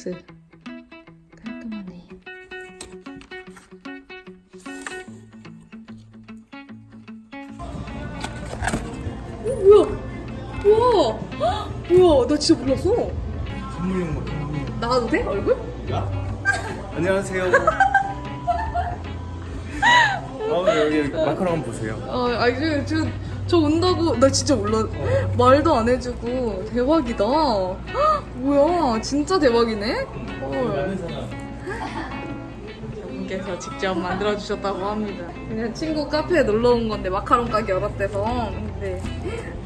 하우스 깔끔하네. 오, 뭐야? 와, 헉, 뭐야? 나 진짜 몰랐어. 선물용 막 선물용. 나가도 돼? 얼굴? 안녕하세요. 어, 여기 마카롱 한번 보세요. 어, 아니 저, 저, 저 온다고 나 진짜 몰라. 말도 안 해주고 대박이다. 헉, 뭐야? 진짜 대박이네. 헐. 분께서 직접 만들어 주셨다고 합니다. 그냥 친구 카페에 놀러 온 건데 마카롱 가게 열었대서. 근데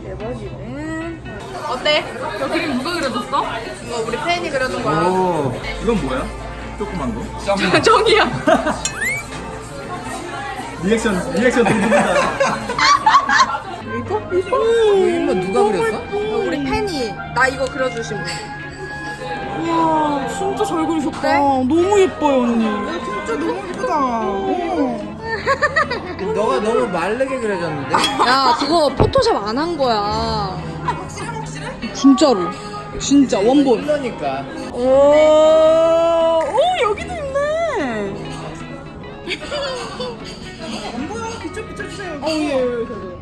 대박이네. 어때? 저 그림 누가 그려줬어? 이거 우리 팬이 그려준 거야. 오, 이건 뭐야? 조그만 거? 저- 정이야. 리액션, 리액션 동동이다. 이거? 이거? 이거 누가 그렸어? 우리 팬이 나 이거 그려주신 분. 우와 진짜 잘 그리셨다 너무 예뻐요 언니 진짜 너무 예쁘다 너가 너무 마르게 그려졌는데? 야 그거 포토샵 안 한 거야. 확실해 확실해? 진짜로. 진짜 원본. 그러니까 오, 오 여기도 있네. 안 보여? 비춰 비춰주세요. 어, 예, 예, 그래.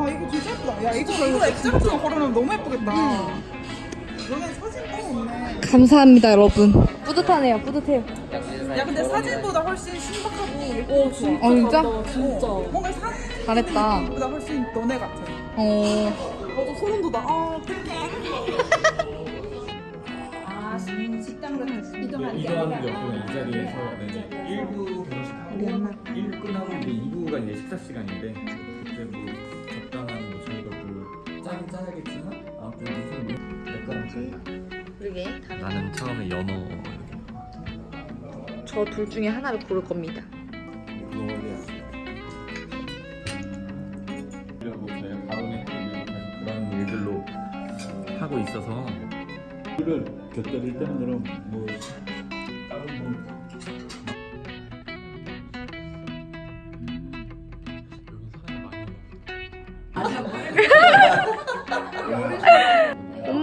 와 이거 진짜 예쁘다. 야 이거 이거 액자로 걸어놓으면 너무 예쁘겠다. 너네 사진 또 없네. 감사합니다 여러분. 뿌듯하네요 뿌듯해요. 야 근데 사진보다 훨씬 신박하고 예뻐. 오, 진짜. 어, 진짜? 진짜. 뭔가 잘했다. 사진보다 훨씬 너네 같아. 어. 나도 소름 돋아. 아 이동하는 게 없구나 이 자리에서 네. 1부 결혼식 하고 1부 끝나고 이제 2부가 이제 식사 시간인데 저희가 뭐 짜긴 짜야겠지만 아무튼 무슨 뭐 약간 그러게. 나는 처음에 연어 저 둘 중에 하나를 고를 겁니다. 그리고 그런 일들로 하고 있어서 를 곁들일 때는 그럼 뭐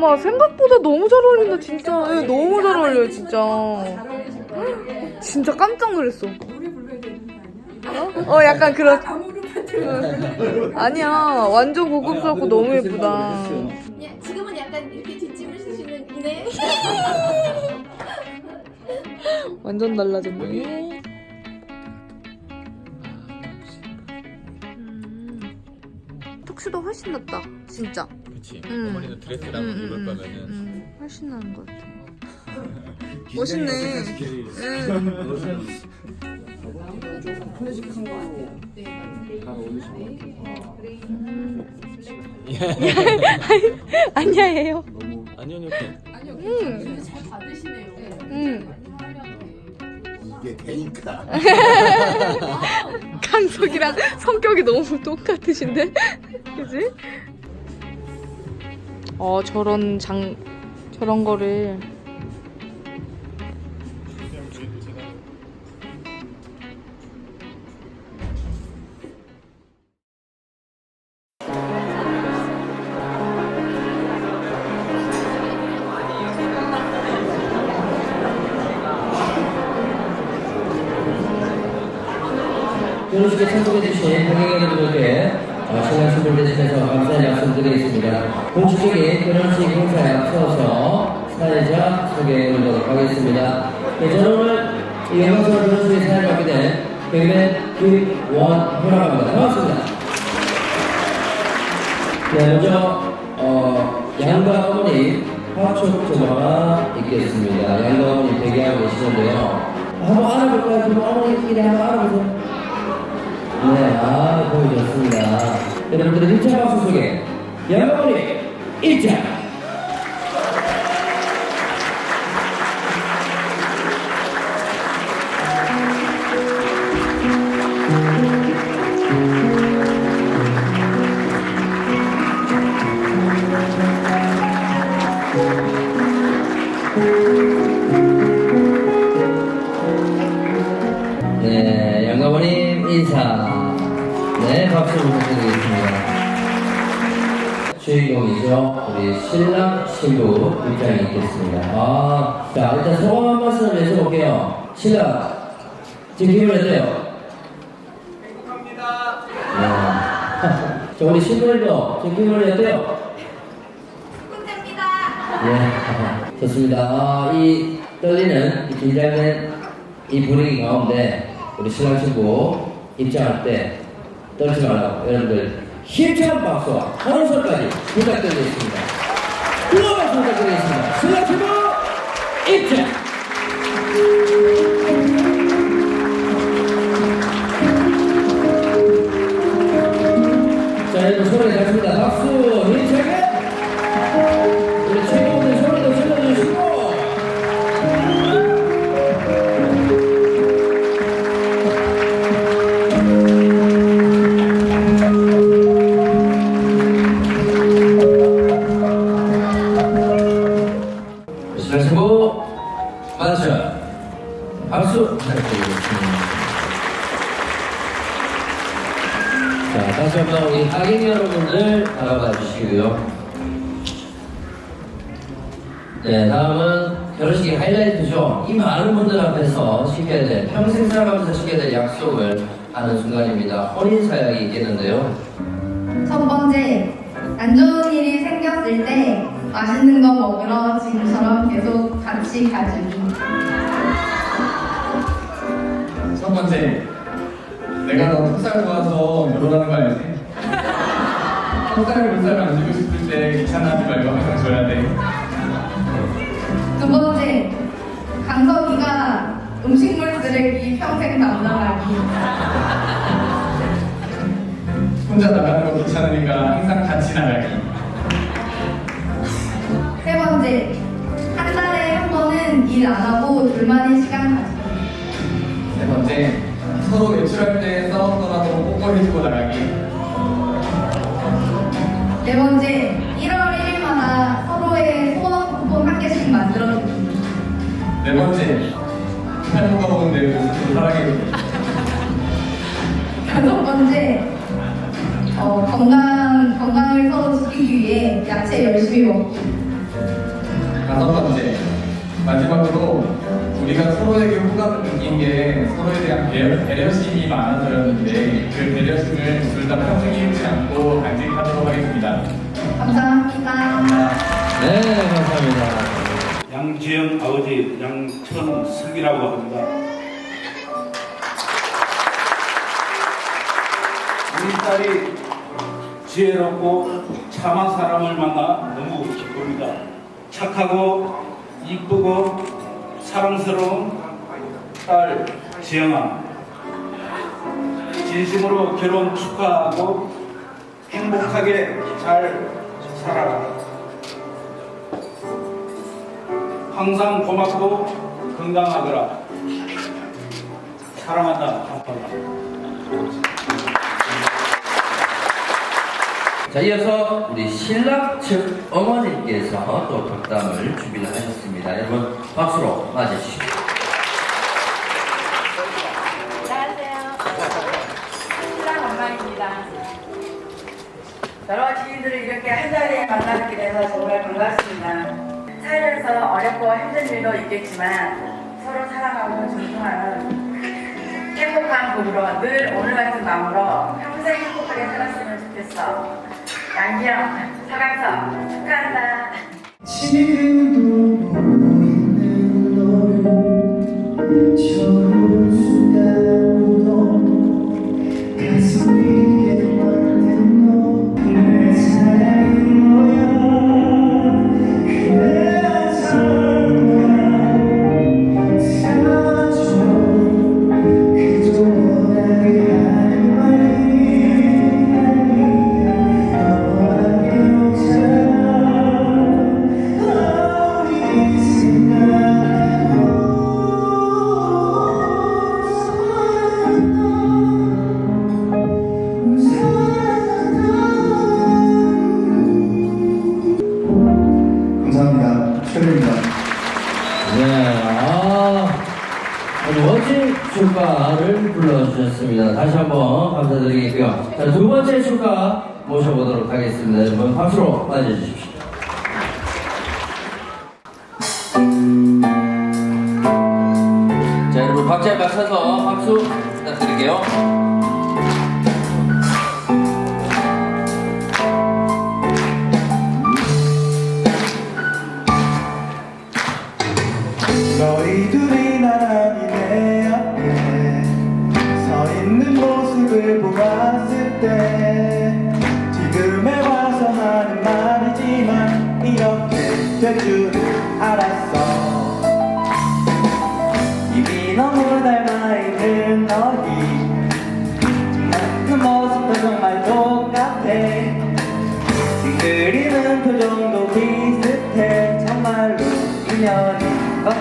엄마 생각보다 너무 잘 어울린다 진짜. 예, 너무 잘 어울려요 진짜. 진짜 깜짝 놀랐어. 어? 어 약간 그런. 응. 아니야 완전 고급스럽고 너무 예쁘다. 야, 지금은 약간 이렇게 뒷짐을 쓰시는 네. 완전 달라졌네. 음. 턱시도 훨씬 낫다 진짜. 그치 음. 어머니는 드레스랑 음, 입을 음, 거면은 음, 훨씬 나은 것 같아. 멋있네. 아니야예요. 아니요 아니요 음. 잘 받으시네요. 음. 이게 되니까 강석이랑 성격이 너무 똑같으신데, 그지? 어 저런 장 저런 거를. 결혼식에 참석해주신 관객 여러분들께 어, 시간 수고를 내주셔서 감사의 말씀드리겠습니다. 공식적인 결혼식 행사에 앞서서 사회자 소개해 보도록 하겠습니다. 네, 저는 오늘 이 영광스러운 결혼식에 맡게 된 개그맨 김원호라고 합니다. 반갑습니다. 네, 먼저 어, 양가 어머니 전화가 있겠습니다. 양가 어머니 대기하고 계시는데요. 한번 알아볼까요? 그럼 어머니끼리 한번 알아보세요. 네, 아, 보기 좋습니다. 여러분들의 1차 박수 소개. 양가머니 1차. 박수 부탁드리겠습니다. 주인공이죠. 우리 신랑 신부 입장이 있겠습니다. 아, 자, 일단 소감 한 말씀 해줘볼게요. 신랑, 지금 기분 어때요? 행복합니다. 자, 우리 신부님도 지금 기분이 어때요? 예, 좋습니다. 아, 이 떨리는, 이 긴장된 이 분위기 가운데 우리 신랑 신부 입장할 때 떨지 말라고 여러분들 힘찬 박수와 한 손까지 부탁드리겠습니다. 뜨거운 부탁드리겠습니다. 신부 입장! 다가가 주시고요 네, 다음은 결혼식의 하이라이트죠. 이 많은 분들 앞에서 지켜야 될, 평생 살아가면서 지켜야 될 약속을 하는 순간입니다. 혼인 사약이 있겠는데요. 첫 번째, 안 좋은 일이 생겼을 때 맛있는 거 먹으러 지금처럼 계속 같이 가주기. 첫 번째, 내가 너 턱살 좋아서 결혼하는 거 알지? 못 살면 안 주고 싶을 때 귀찮아하지 말고 항상 줘야 돼. 두 번째, 강석이가 음식물 쓰레기 평생 담당하기. 혼자 나가는 거 귀찮으니까 항상 같이 나가기. 세 번째, 한 달에 한 번은 일 안 하고 둘만의 시간 가지기. 세 번째, 서로 외출할 때 싸웠더라도 뽀뽀해주고 나가기. 네 번째, 1월 1일마다 서로의 소원 쿠폰 한 개씩 만들어주기. 네 번째, 한번가 먹은 내 모습을 사랑해주기. 다섯 번째, 어, 건강, 건강을 서로 지키기 위해 야채 열심히 먹기. 다섯 번째, 마지막으로 우리가 서로에게 호감을 느낀 게 서로에 대한 배려, 배려 심이 많아서였는데 그 배려심을 둘 다 평생 잃지 않고 간직하도록 하겠습니다. 감사합니다. 네, 감사합니다. 양지영 아버지 양천석이라고 합니다. 우리 딸이 지혜롭고 참한 사람을 만나 너무 기쁩니다. 착하고 이쁘고 사랑스러운 딸 지영아 진심으로 결혼 축하하고 행복하게 잘 살아라. 항상 고맙고 건강하거라. 사랑한다. 아빠가. 자, 이어서 우리 신랑 측 어머니께서 또 덕담을 준비를 하셨습니다. 여러분, 박수로 맞아주십시오. 안녕하세요. 신랑 엄마입니다. 여러 지인들을 이렇게 한 자리에 만나게 돼서 정말 반갑습니다. 살면서 어렵고 힘든 일도 있겠지만 서로 사랑하고 존중하는 행복한 부부로 늘 오늘 같은 마음으로 평생 행복하게 살았으면 좋겠어. 양기영, 서강석 축하한다. 번째 축가를 불러주셨습니다. 다시 한번 감사드리겠고요. 자, 두 번째 축가 모셔보도록 하겠습니다. 여러분 박수로 맞아주십시오. 자, 여러분 박자에 맞춰서 박수 부탁드릴게요.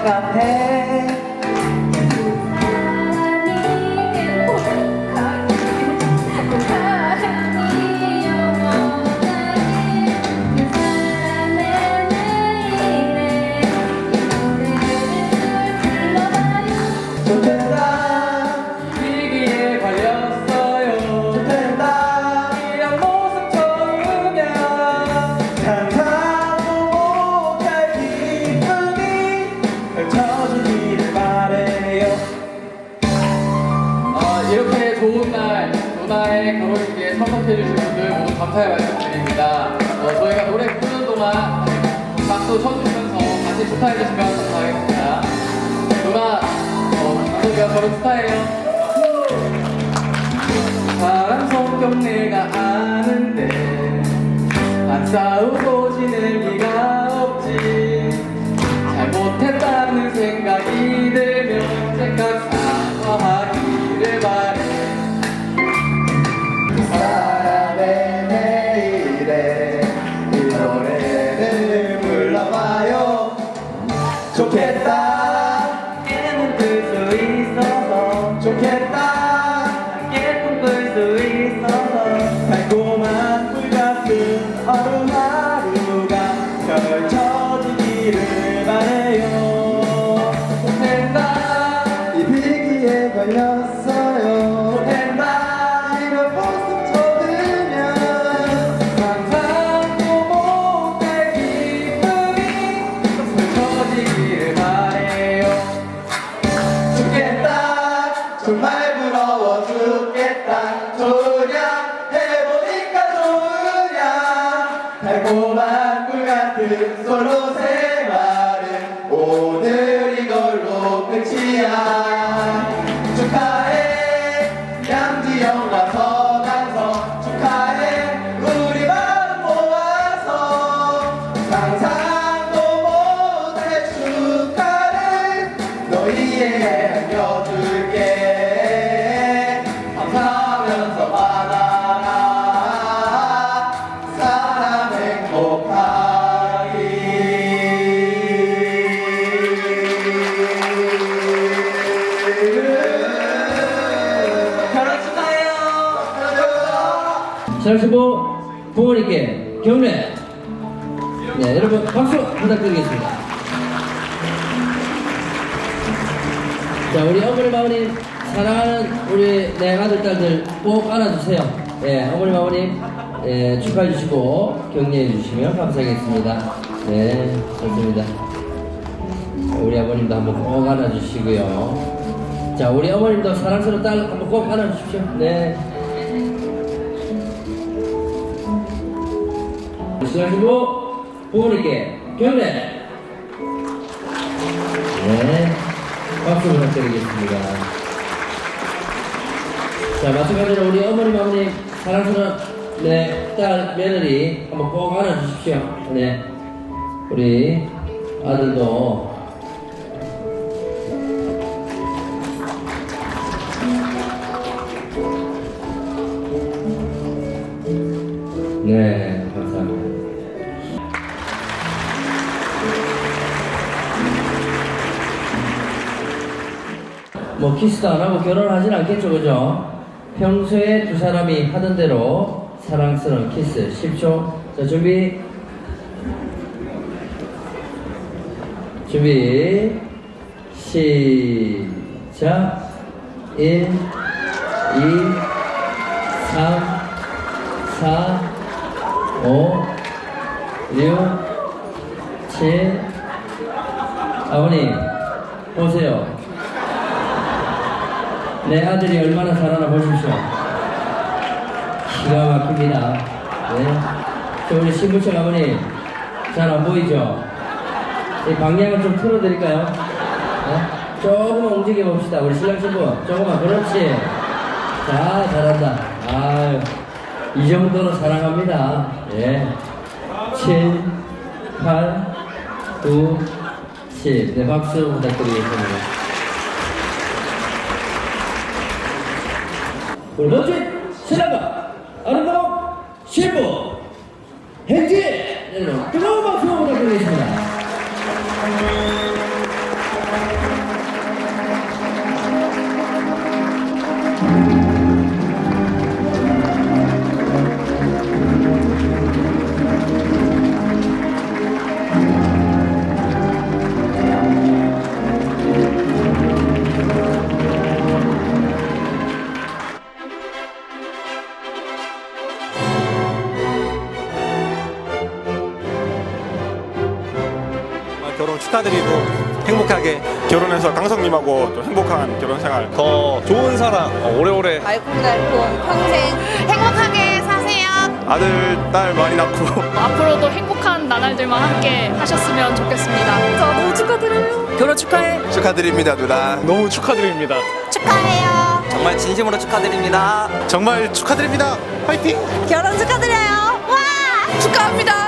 인연인 것같 쳐주시면서 같이 축하해주시면 감사하겠습니다. 누나, 어, 강석이가 결혼 축하해요. 사람 성격 내가 아는데 안 싸우고 지낼 리가 없지 잘못했다는 생각이 들면 생각 사과하기를 바래 달콤한 꿀 같은 솔로 생 45 부모님께 경례. 네, 여러분 박수 부탁드리겠습니다. 자, 우리 어머니 마모님 사랑하는 우리 내 아들 딸들 꼭 안아주세요. 예, 어머님 마머님 예, 축하해 주시고 격려해 주시면 감사하겠습니다. 네, 좋습니다. 우리 아버님도 한번 꼭 안아주시고요. 자, 우리 어머님도 사랑스러운 딸 한번 꼭 안아주십시오. 네. 신랑신부 부모님께 경례. 네. 박수 부탁드리겠습니다. 자 마찬가지로 우리 어머님 아버님 사랑스러운 네딸 며느리 한번 꼭 안아주십시오. 네. 우리 아들도 키스도 안 하고 결혼하진 않겠죠, 그죠? 평소에 두 사람이 하던 대로 사랑스러운 키스 10초. 자, 준비. 준비. 시작. 1, 2, 3, 4, 5, 6, 7. 아버님, 보세요. 내 아들이 얼마나 잘하나 보십시오. 기가 막힙니다. 네. 저 우리 신부청 아버님 잘안 보이죠? 이 방향을 좀 틀어드릴까요? 네? 조금만 움직여 봅시다. 우리 신랑 신부 조금만 그렇지. 자 잘한다. 아유 이 정도로 사랑합니다. 예. 7, 8, 9, 10. 네 박수 부탁드리겠습니다. 멋진 신랑과 아름다운 신부 행진 뜨거운 박수 부탁드리겠습니다. 결혼해서 강성님하고 또 행복한 결혼 생활 더 좋은 사랑 어, 오래오래 알콩달콩 평생 행복하게 사세요. 아들 딸 많이 낳고 앞으로도 행복한 나날들만 함께 하셨으면 좋겠습니다. 저 너무 축하드려요. 결혼 축하해. 축하드립니다 누나 너무 축하드립니다 축하해요. 정말 진심으로 축하드립니다 정말 축하드립니다 화이팅 결혼 축하드려요. 와 축하합니다.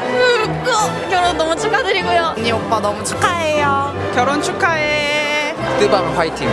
으, 으, 결혼 너무 축하드리고요. 언니 오빠 너무 축하해요. 결혼 축하해. 뜨밤 화이팅